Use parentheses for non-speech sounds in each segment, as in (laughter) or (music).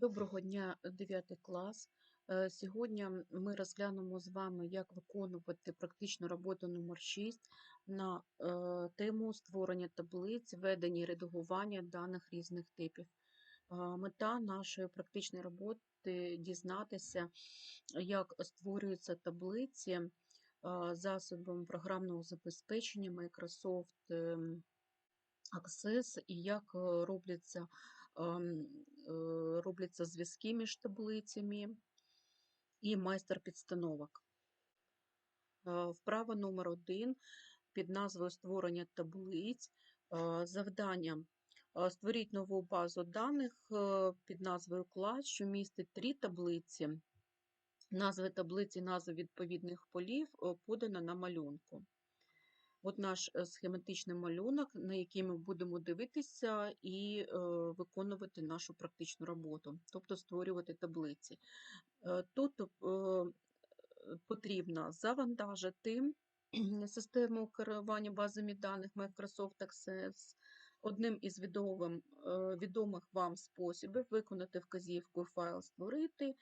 Доброго дня, 9 клас. Е, Сьогодні ми розглянемо з вами, як виконувати практичну роботу номер 6 на е, тему створення таблиць, ведення і редагування даних різних типів. Е, Мета нашої практичної роботи дізнатися, як створюються таблиці е, засобом програмного забезпечення Microsoft ем, Access і як е, робляться, ем, е, робляться зв'язки між таблицями і майстер підстановок. Вправа номер один під назвою Створення таблиць. Завдання створіть нову базу даних е, під назвою клас, що містить три таблиці. Назви таблиці, назви відповідних полів е, подано на малюнку. От наш е, схематичний малюнок, на який ми будемо дивитися і е, виконувати нашу практичну роботу, тобто створювати таблиці. Е, Тут потрібно завантажити (clears throat) систему керування базами даних Microsoft Access. Одним із відомих вам способів виконати вказівку файл створити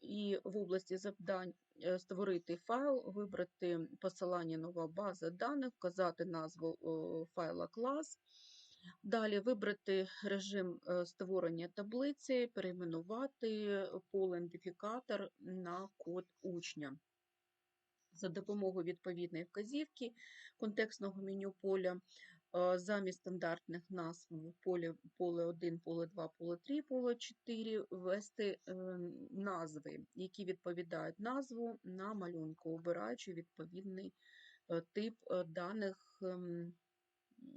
і в області завдань е, створити файл, вибрати посилання нова база даних, вказати назву е, файла клас. Далі вибрати режим е, створення таблиці, перейменувати поле ідентифікатор на код учня. За допомогою відповідної вказівки контекстного меню поля замість стандартних назв в полі поле 1, поле 2, поле 3, поле 4 ввести е, назви, які відповідають назву на малюнку, обираючи відповідний е, тип е, даних ем,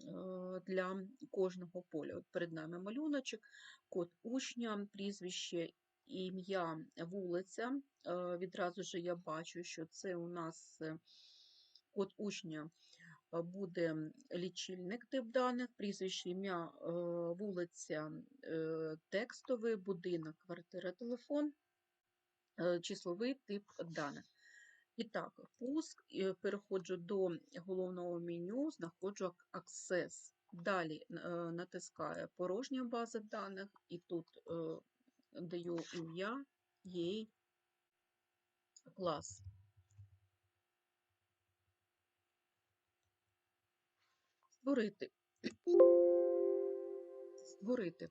е, для кожного поля. От перед нами малюночок, код учня, прізвище, ім'я, вулиця. Е, Відразу ж я бачу, що це у нас е, код учня е, буде лічильник тип даних, прізвище, ім'я, е, вулиця, е, текстовий, будинок, квартира, телефон, е, числовий тип даних. І так, пуск, переходжу до головного меню, знаходжу Access. Далі натискаю порожня база даних, і тут даю ім'я, їй клас. Створити. Створити.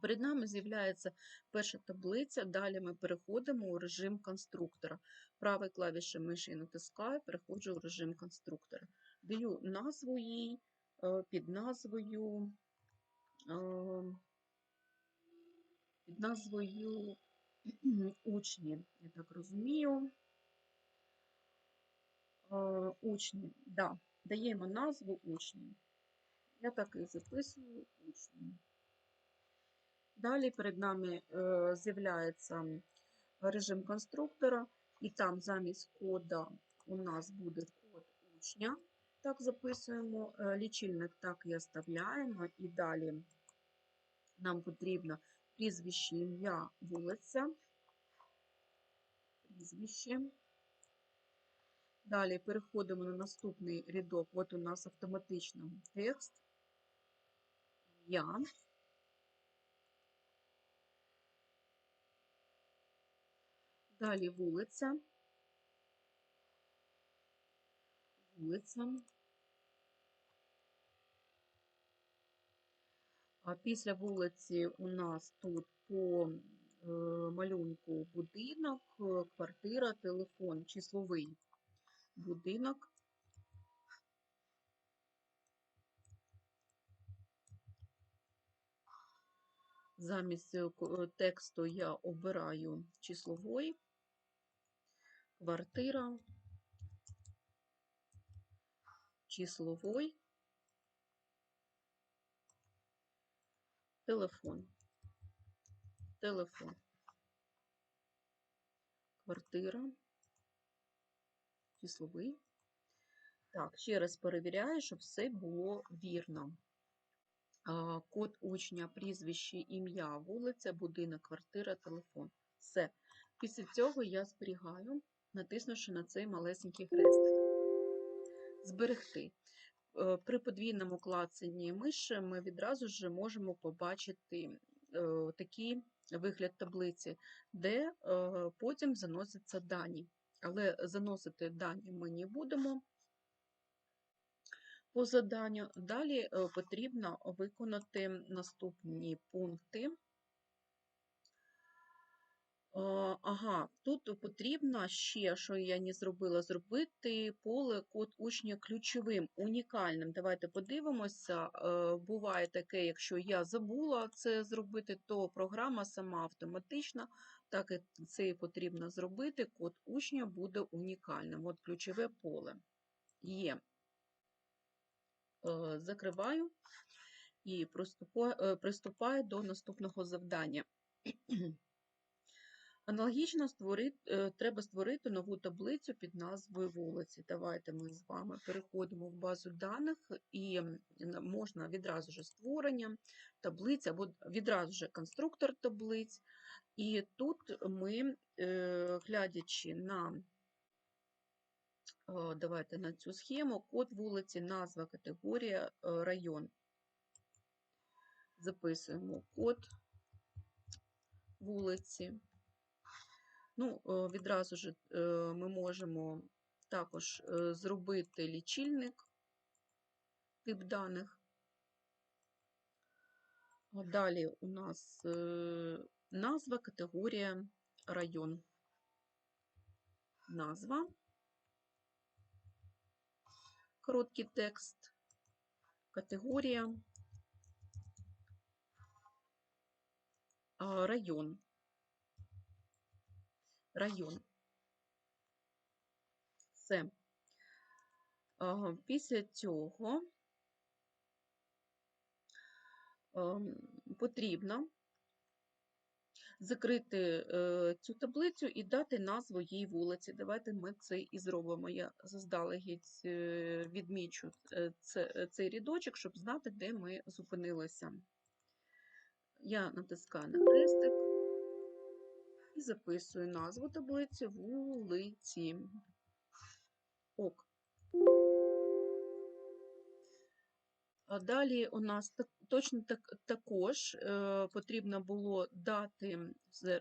Перед нами з'являється перша таблиця, далі ми переходимо у режим конструктора. Правою клавішою миші натискаю, переходжу в режим конструктора. Даю назву їй е, під назвою е, під назвою (clears throat) учні, я так розумію. Е, Учні, да, даємо назву учні. Я так і записую учні. Далі перед нами е, з'являється режим конструктора, і там замість кода у нас буде код учня. Так записуємо, е, лічильник так і оставляємо, і далі нам потрібно прізвище, ім'я, вулиця, прізвище. Далі переходимо на наступний рядок. От у нас автоматично текст, ім'я. Далі вулиця. Вулиця. А після вулиці у нас тут по е, малюнку будинок, е, квартира, телефон, числовий будинок. Замість е, е, тексту я обираю числовий, квартира, числовой, телефон. Телефон. Квартира. Числовий. Так, ще раз перевіряю, щоб все було вірно. Код учня, прізвище, ім'я, вулиця, будинок, квартира, телефон. Все. Після цього я зберігаю, натиснувши на цей малесенький хрестик. Зберегти. Е, При подвійному клацанні миші ми відразу ж можемо побачити е, такий вигляд таблиці, де е, потім заносяться дані. Але заносити дані ми не будемо по заданню. Далі е, потрібно виконати наступні пункти. Ага, тут потрібно ще, що я не зробила, зробити поле код учня ключовим, унікальним. Давайте подивимося. Е, Буває таке, якщо я забула це зробити, то програма сама автоматично, так і це і потрібно зробити, код учня буде унікальним. От ключове поле є. Е, Закриваю і е, приступаю до наступного завдання. Аналогічно створити, е, треба створити нову таблицю під назвою вулиці. Давайте ми з вами переходимо в базу даних і можна відразу ж створення таблиць або відразу ж конструктор таблиць. І тут ми, е, глядячи на давайте на цю схему, код вулиці, назва, категорія, е, район. Записуємо код вулиці. Ну, е, відразу ж е, ми можемо також е, зробити лічильник, тип даних. Далі у нас е, назва, категорія, район. Назва, короткий текст, категорія, район. Район. Все. Після цього ем, потрібно закрити е, цю таблицю і дати назву їй вулиці. Давайте ми це і зробимо. Я заздалегідь е, відмічу е, це, е, цей рядочок, щоб знати, де ми зупинилися. Я натискаю на хрестик і записую назву таблиці вулиці. Ок. А Далі у нас точно так, також е, потрібно було дати,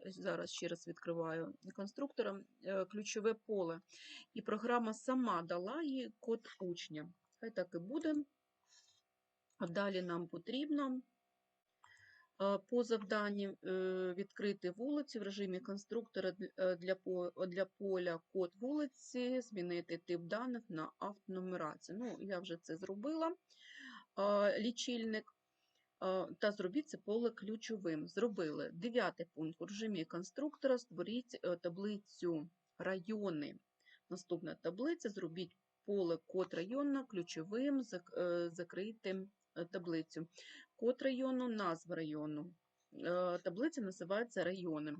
зараз ще раз відкриваю конструктором, е, ключове поле. І програма сама дала їй код учня. Хай так і буде. А Далі нам потрібно по завданні е, відкрити вулиці в режимі конструктора е, для, поля код вулиці, змінити тип даних на автонумерацію. Ну, я вже це зробила. Лічильник. Та зробіть це поле ключовим. Зробили. Дев'ятий пункт. У режимі конструктора створіть е, таблицю райони. Наступна таблиця. Зробіть поле код району ключовим, зак- закрийте е, таблицю. Код району, назва району. Е, Таблиця називається райони.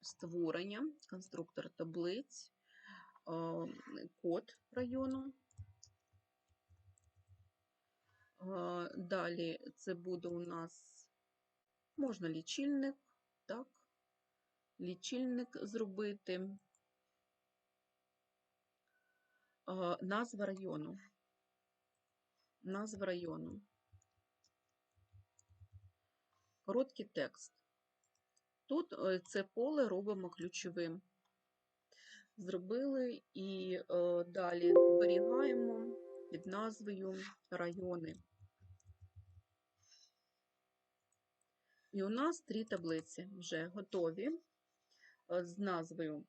Створення, конструктор таблиць, е, код району. Е, Далі це буде у нас можна лічильник, так, лічильник зробити. Назва району. Назва району. Короткий текст. Тут е, це поле робимо ключовим. Зробили і е, далі зберігаємо під назвою райони. І у нас три таблиці вже готові е, з назвою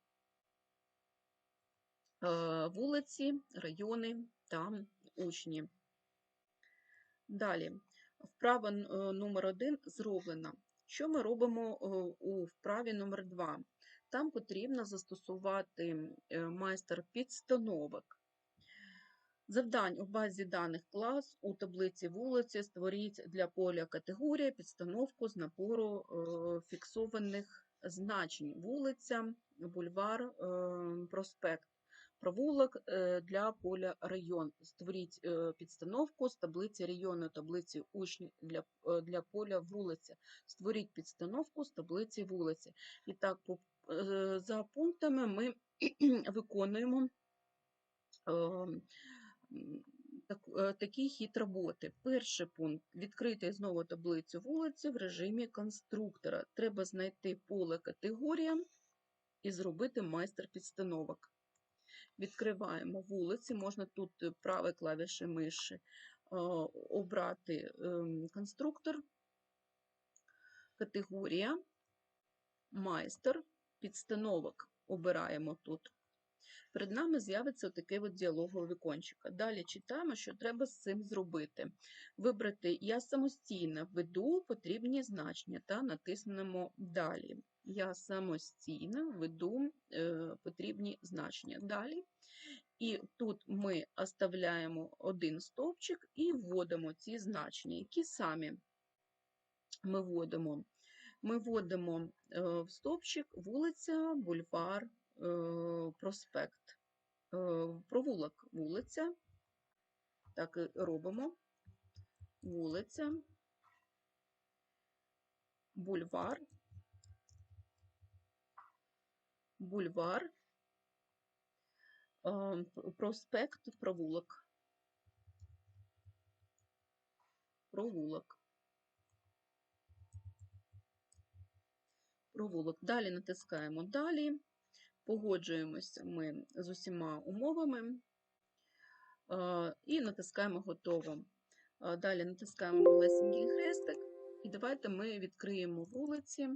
вулиці, райони та учні. Далі, вправа е, номер один зроблена. Що ми робимо е, у вправі номер 2? Там потрібно застосувати е, майстер підстановок. Завдань у базі даних клас у таблиці вулиці створіть для поля категорія підстановку з набору фіксованих значень вулиця, бульвар, проспект. Провулок е, для поля район. Створіть е, підстановку з таблиці району, таблиці учні для, е, для поля вулиця. Створіть підстановку з таблиці вулиці. І так, за пунктами ми (clears throat) виконуємо так, такий хід роботи. Перший пункт відкрити знову таблицю вулиці в режимі конструктора. Треба знайти поле категорія і зробити майстер підстановок. Відкриваємо вулиці, можна тут е, правою клавіші миші е, обрати ем, конструктор, категорія, майстер, підстановок. Обираємо тут. Перед нами з'явиться таке от діалогове вікончика. Далі читаємо, що треба з цим зробити. Вибрати Я самостійно введу потрібні значення та натиснемо Далі. Я самостійно введу е, потрібні значення. Далі. І тут ми оставляємо один стовпчик і вводимо ці значення, які самі ми вводимо. Ми вводимо е, в стовпчик вулиця, бульвар, проспект. Е, Провулок вулиця. Так і робимо. Вулиця, бульвар, бульвар, е, проспект, провулок. Провулок. Провулок. Далі натискаємо Далі. Погоджуємося ми з усіма умовами і натискаємо Готово. Далі натискаємо малесенький хрестик, і давайте ми відкриємо вулиці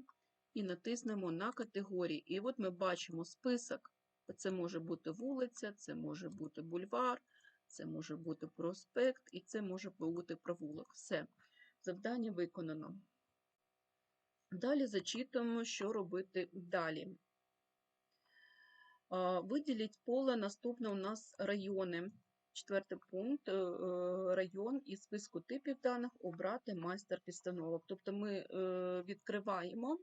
і натиснемо на категорії. І от ми бачимо список. Це може бути вулиця, це може бути бульвар, це може бути проспект і це може бути провулок. Все, завдання виконано. Далі зачитуємо, що робити далі. Виділіть поле, наступне у нас райони. Четвертий пункт е, район із списку типів даних обрати майстер підстановок. Тобто ми е, відкриваємо,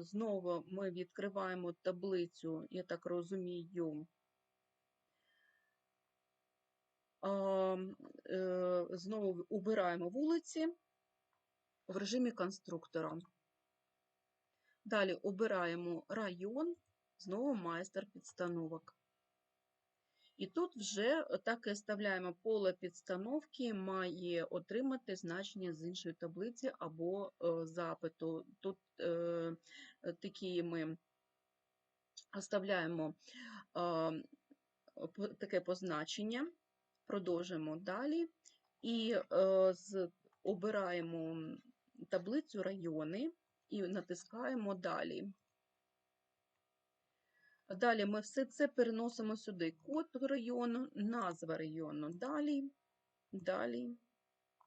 знову ми відкриваємо таблицю, я так розумію, е, знову обираємо вулиці в режимі конструктора. Далі обираємо район, знову майстер підстановок. І тут вже так і оставляємо поле підстановки, має отримати значення з іншої таблиці або е, запиту. Тут е, такі ми оставляємо е, таке позначення, продовжуємо далі і е, з, обираємо таблицю райони і натискаємо далі. Далі ми все це переносимо сюди. Код району, назва району. Далі, далі,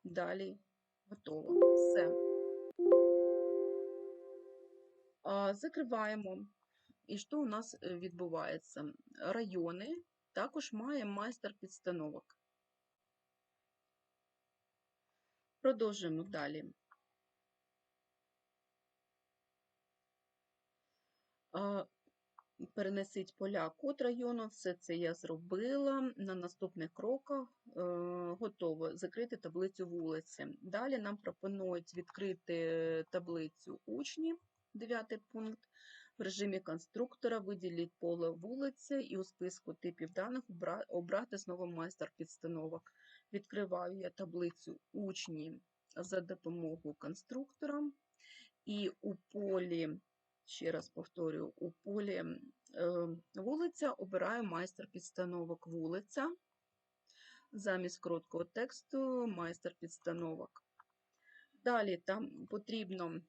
далі. Готово. Все. Закриваємо. І що у нас е, відбувається? Райони також має майстер підстановок. Продовжуємо далі. Перенесіть поля код району, все це я зробила. На наступних кроках е, готово закрити таблицю вулиці. Далі нам пропонують відкрити таблицю учні, 9 пункт. В режимі конструктора виділіть поле вулиці і у списку типів даних обрати знову майстер підстановок. Відкриваю я таблицю учні за допомогою конструктора, і у полі ще раз повторюю, у полі е, вулиця обираю майстер підстановок вулиця. Замість короткого тексту майстер підстановок. Далі там потрібно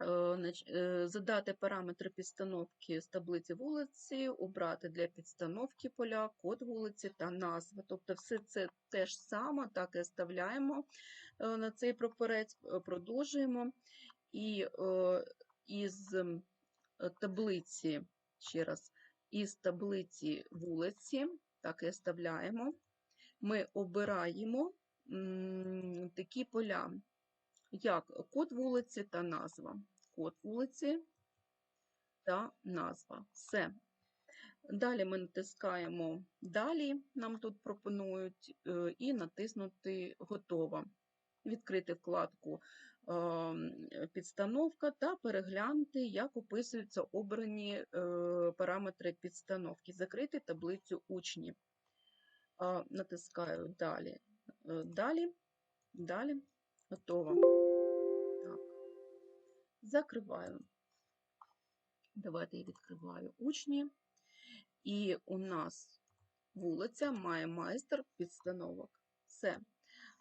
е, е, задати параметри підстановки з таблиці вулиці, обрати для підстановки поля, код вулиці та назва. Тобто, все це те ж саме, так і оставляємо на цей прапорець, продовжуємо. І із е, таблиці, ще раз, із таблиці вулиці, так і оставляємо, ми обираємо такі поля, як код вулиці та назва. Код вулиці та назва. Все. Далі ми натискаємо Далі, нам тут пропонують, е, і натиснути Готово. відкрити вкладку ем, підстановка та переглянути, як описуються обрані е, параметри підстановки. Закрити таблицю учнів. Натискаю далі. Е, Далі, далі, готово. Так. Закриваю. Давайте я відкриваю учні. І у нас вулиця має майстер підстановок. Все.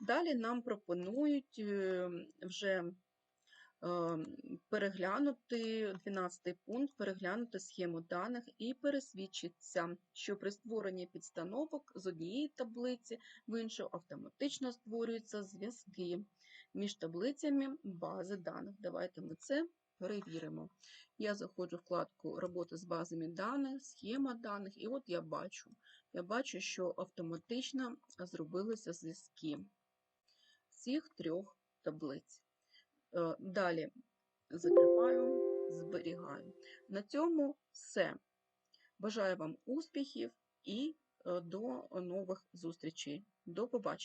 Далі нам пропонують е, вже е, переглянути 12 пункт, переглянути схему даних і пересвідчитися, що при створенні підстановок з однієї таблиці в іншу автоматично створюються зв'язки між таблицями бази даних. Давайте ми це перевіримо. Я заходжу в вкладку Робота з базами даних, схема даних, і от я бачу, я бачу, що автоматично зробилися зв'язки цих трьох таблиць. Е, Далі закриваю, зберігаю. На цьому все. Бажаю вам успіхів і е, до нових зустрічей. До побачення!